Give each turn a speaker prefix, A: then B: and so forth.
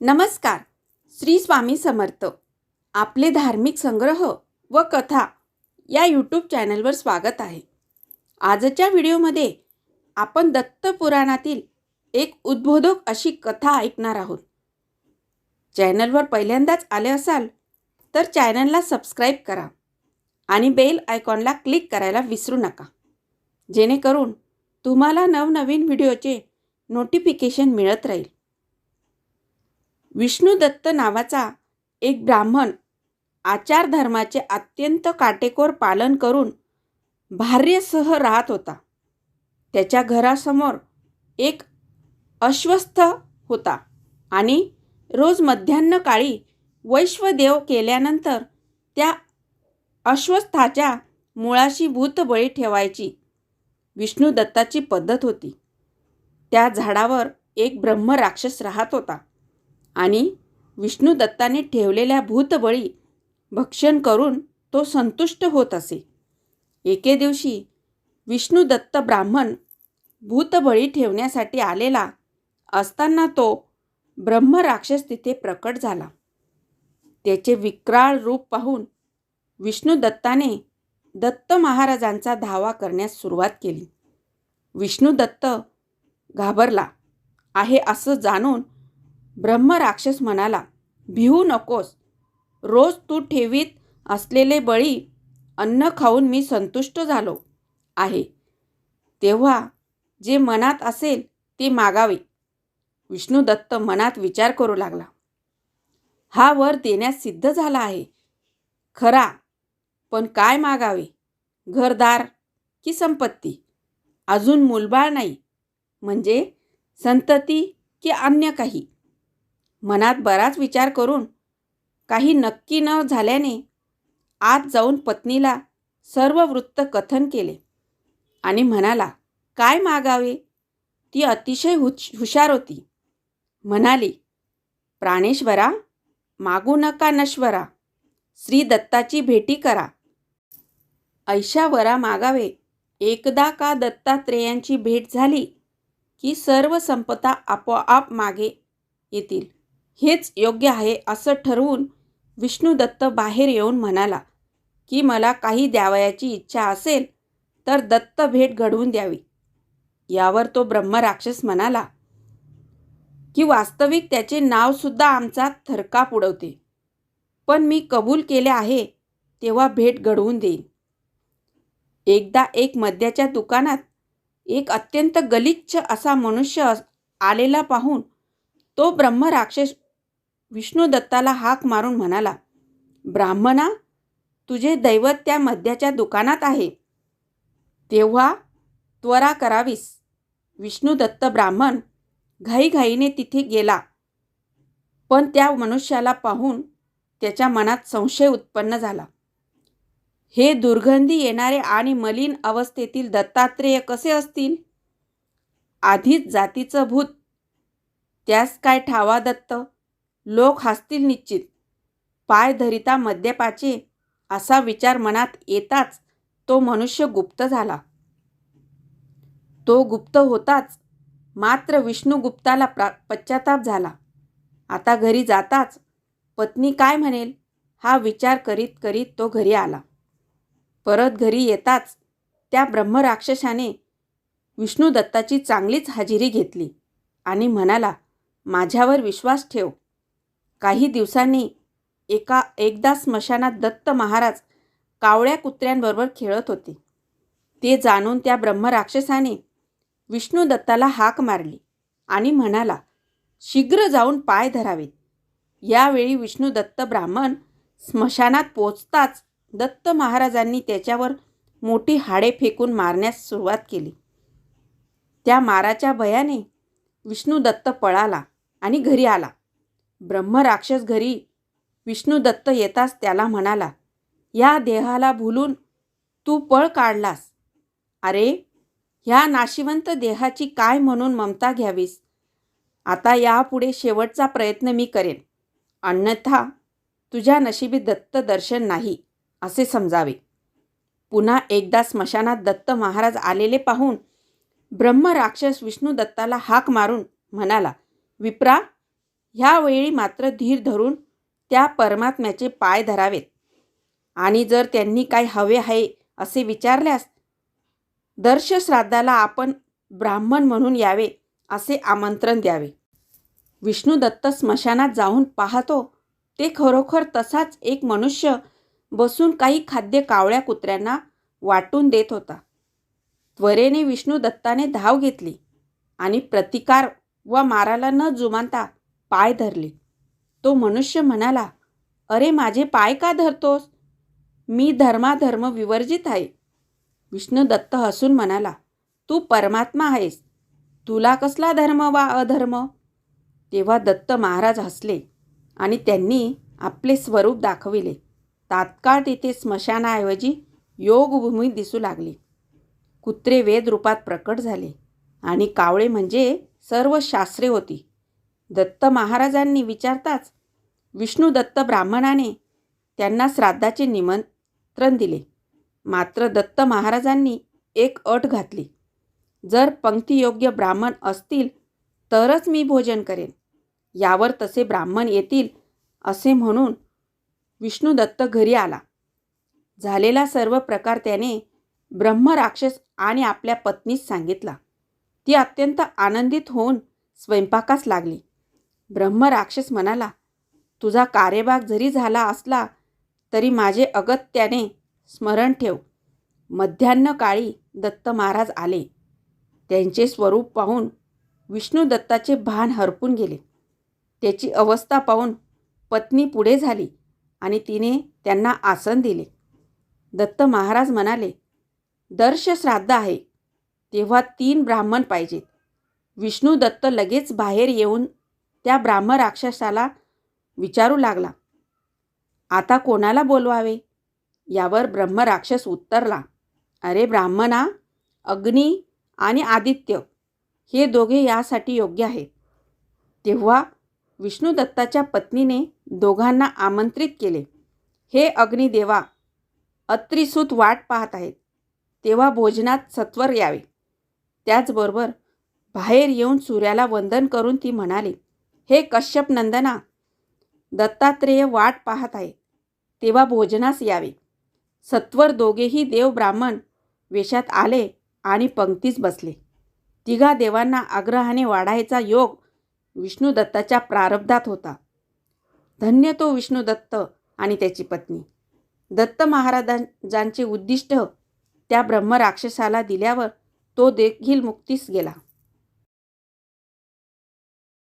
A: नमस्कार. श्री स्वामी समर्थ. आपले धार्मिक संग्रह व कथा या यूट्यूब चॅनलवर स्वागत आहे. आजच्या व्हिडिओमध्ये आपण दत्त पुराणातील एक उद्बोधक अशी कथा ऐकणार आहोत. चॅनलवर पहिल्यांदाच आले असाल तर चॅनलला सबस्क्राईब करा आणि बेल आयकॉनला क्लिक करायला विसरू नका. जेणेकरून तुम्हाला नवनवीन व्हिडिओचे नोटिफिकेशन मिळत राहील. विष्णुदत्त नावाचा एक ब्राह्मण आचारधर्माचे अत्यंत काटेकोर पालन करून भार्यसह राहत होता. त्याच्या घरासमोर एक अश्वस्थ होता आणि रोज मध्यान्हकाळी वैश्वदेव केल्यानंतर त्या अश्वस्थाच्या मुळाशी भूतबळी ठेवायची विष्णुदत्ताची पद्धत होती. त्या झाडावर एक ब्रह्मराक्षस राहत होता. आणि विष्णुदत्ताने ठेवलेल्या भूतबळी भक्षण करून तो संतुष्ट होत असे. एके दिवशी विष्णुदत्त ब्राह्मण भूतबळी ठेवण्यासाठी आलेला असताना तो ब्रह्मराक्षस तिथे प्रकट झाला. त्याचे विक्राळ रूप पाहून विष्णुदत्ताने दत्त महाराजांचा धावा करण्यास सुरुवात केली. विष्णुदत्त घाबरला. आहे असं जाणून ब्रह्मराक्षस म्हणाला भिवू नकोस. रोज तू ठेवीत असलेले बळी अन्न खाऊन मी संतुष्ट झालो आहे. तेव्हा जे मनात असेल ते मागावे. विष्णुदत्त मनात विचार करू लागला. हा वर देण्यास सिद्ध झाला आहे. खरा. पण काय मागावे? घरदार की संपत्ती? अजून मुलबाळ नाही. म्हणजे संतती की अन्य काही? मनात बराच विचार करून काही नक्की न झाल्याने आत जाऊन पत्नीला सर्व वृत्त कथन केले आणि म्हणाला काय मागावे? ती अतिशय हुश हुशार होती. म्हणाली प्राणेश्वरा मागू नका नश्वरा. श्री दत्ताची भेटी करा. ऐशावरा मागावे. एकदा का दत्तात्रेयांची भेट झाली की सर्व संपदा आपोआप मागे येतील. हेच योग्य आहे असं ठरवून विष्णुदत्त बाहेर येऊन म्हणाला की मला काही द्यावयाची इच्छा असेल तर दत्त भेट घडवून द्यावी. यावर तो ब्रह्मराक्षस म्हणाला की वास्तविक त्याचे नावसुद्धा आमचा थरकाप उडवते पण मी कबूल केले आहे तेव्हा भेट घडवून देईन. एकदा एक मद्याच्या दुकानात एक अत्यंत गलिच्छ असा मनुष्य आलेला पाहून तो ब्रह्मराक्षस विष्णू दत्ताला हाक मारून म्हणाला ब्राह्मणा तुझे दैवत त्या मद्याच्या दुकानात आहे. तेव्हा त्वरा करावीस. विष्णुदत्त ब्राह्मण घाईघाईने तिथे गेला. पण त्या मनुष्याला पाहून त्याच्या मनात संशय उत्पन्न झाला. हे दुर्गंधी येणारे आणि मलिन अवस्थेतील दत्तात्रेय कसे असतील? आधीच जातीचं भूत. त्यास काय ठावा दत्त? लोक हसतील निश्चित. पाय धरिता मद्यपाचे असा विचार मनात येताच तो मनुष्य गुप्त झाला. तो गुप्त होताच मात्र विष्णुगुप्ताला प्रा पश्चाताप झाला. आता घरी जाताच पत्नी काय म्हणेल हा विचार करीत करीत तो घरी आला. परत घरी येताच त्या ब्रह्मराक्षसाने विष्णुदत्ताची चांगलीच हजेरी घेतली आणि म्हणाला माझ्यावर विश्वास ठेव. काही दिवसांनी एका एकदा स्मशानात दत्त महाराज कावळ्या कुत्र्यांबरोबर खेळत होते. ते जाणून त्या ब्रह्मराक्षसाने विष्णुदत्ताला हाक मारली आणि म्हणाला शीघ्र जाऊन पाय धरावेत. यावेळी विष्णुदत्त ब्राह्मण स्मशानात पोचताच दत्त महाराजांनी त्याच्यावर मोठी हाडे फेकून मारण्यास सुरुवात केली. त्या माराच्या भयाने विष्णुदत्त पळाला आणि घरी आला. ब्रह्मराक्षस घरी विष्णुदत्त येताच त्याला म्हणाला या देहाला भुलून तू पळ काढलास. अरे ह्या नाशिवंत देहाची काय म्हणून ममता घ्यावीस? आता यापुढे शेवटचा प्रयत्न मी करेन. अन्यथा तुझ्या नशिबी दत्त दर्शन नाही असे समजावे. पुन्हा एकदा स्मशानात दत्त महाराज आलेले पाहून ब्रह्मराक्षस विष्णुदत्ताला हाक मारून म्हणाला विप्रा ह्यावेळी मात्र धीर धरून त्या परमात्म्याचे पाय धरावेत. आणि जर त्यांनी काय हवे आहे असे विचारल्यास दर्शश्राद्धाला आपण ब्राह्मण म्हणून यावे असे आमंत्रण द्यावे. विष्णुदत्त स्मशानात जाऊन पाहतो ते खरोखर तसाच एक मनुष्य बसून काही खाद्य कावळ्या कुत्र्यांना वाटून देत होता. त्वरेने विष्णुदत्ताने धाव घेतली आणि प्रतिकार व माराला न जुमानता पाय धरले. तो मनुष्य म्हणाला अरे माझे पाय का धरतोस? मी धर्माधर्म विवर्जित आहे. विष्णुदत्त हसून म्हणाला तू परमात्मा आहेस. तुला कसला धर्म वा अधर्म? तेव्हा दत्त महाराज हसले आणि त्यांनी आपले स्वरूप दाखविले. तात्काळ तिथे स्मशानाऐवजी योगभूमी दिसू लागली. कुत्रे वेद रूपात प्रकट झाले आणि कावळे म्हणजे सर्व शास्त्रे होती. दत्त महाराजांनी विचारताच विष्णुदत्त ब्राह्मणाने त्यांना श्राद्धाचे निमंत्रण दिले. मात्र दत्त महाराजांनी एक अट घातली. जर पंक्तियोग्य ब्राह्मण असतील तरच मी भोजन करेन. यावर तसे ब्राह्मण येतील असे म्हणून विष्णुदत्त घरी आला. झालेला सर्व प्रकार त्याने ब्रह्मराक्षस आणि आपल्या पत्नीस सांगितला. ती अत्यंत आनंदित होऊन स्वयंपाकास लागली. ब्रह्मराक्षस म्हणाला तुझा कार्यभाग जरी झाला असला तरी माझे अगत्याने स्मरण ठेव. मध्यान्ह काळी दत्त महाराज आले. त्यांचे स्वरूप पाहून विष्णू दत्ताचे भान हरपून गेले. त्याची अवस्था पाहून पत्नी पुढे झाली आणि तिने त्यांना आसन दिले. दत्त महाराज म्हणाले दर्श श्राद्ध आहे. तेव्हा तीन ब्राह्मण पाहिजेत. विष्णू दत्त लगेच बाहेर येऊन त्या ब्राह्म राक्षसाला विचारू लागला आता कोणाला बोलवावे? यावर ब्रह्म राक्षस उत्तरला अरे ब्राह्मणा अग्नी आणि आदित्य हे दोघे यासाठी योग्य आहेत. तेव्हा विष्णुदत्ताच्या पत्नीने दोघांना आमंत्रित केले हे अग्निदेवा अत्रिसूत वाट पाहत आहेत तेव्हा भोजनात सत्वर यावे. त्याचबरोबर बाहेर येऊन सूर्याला वंदन करून ती म्हणाली हे कश्यप नंदना दत्तात्रेय वाट पाहत आहे. तेव्हा भोजनास यावे. सत्वर दोघेही देव ब्राह्मण वेशात आले आणि पंक्तीस बसले. तिघा देवांना आग्रहाने वाढायचा योग विष्णुदत्ताच्या प्रारब्धात होता. धन्य तो विष्णुदत्त आणि त्याची पत्नी. दत्त महाराजांचे उद्दिष्ट त्या ब्रह्मराक्षसाला दिल्यावर तो देखील मुक्तीस गेला.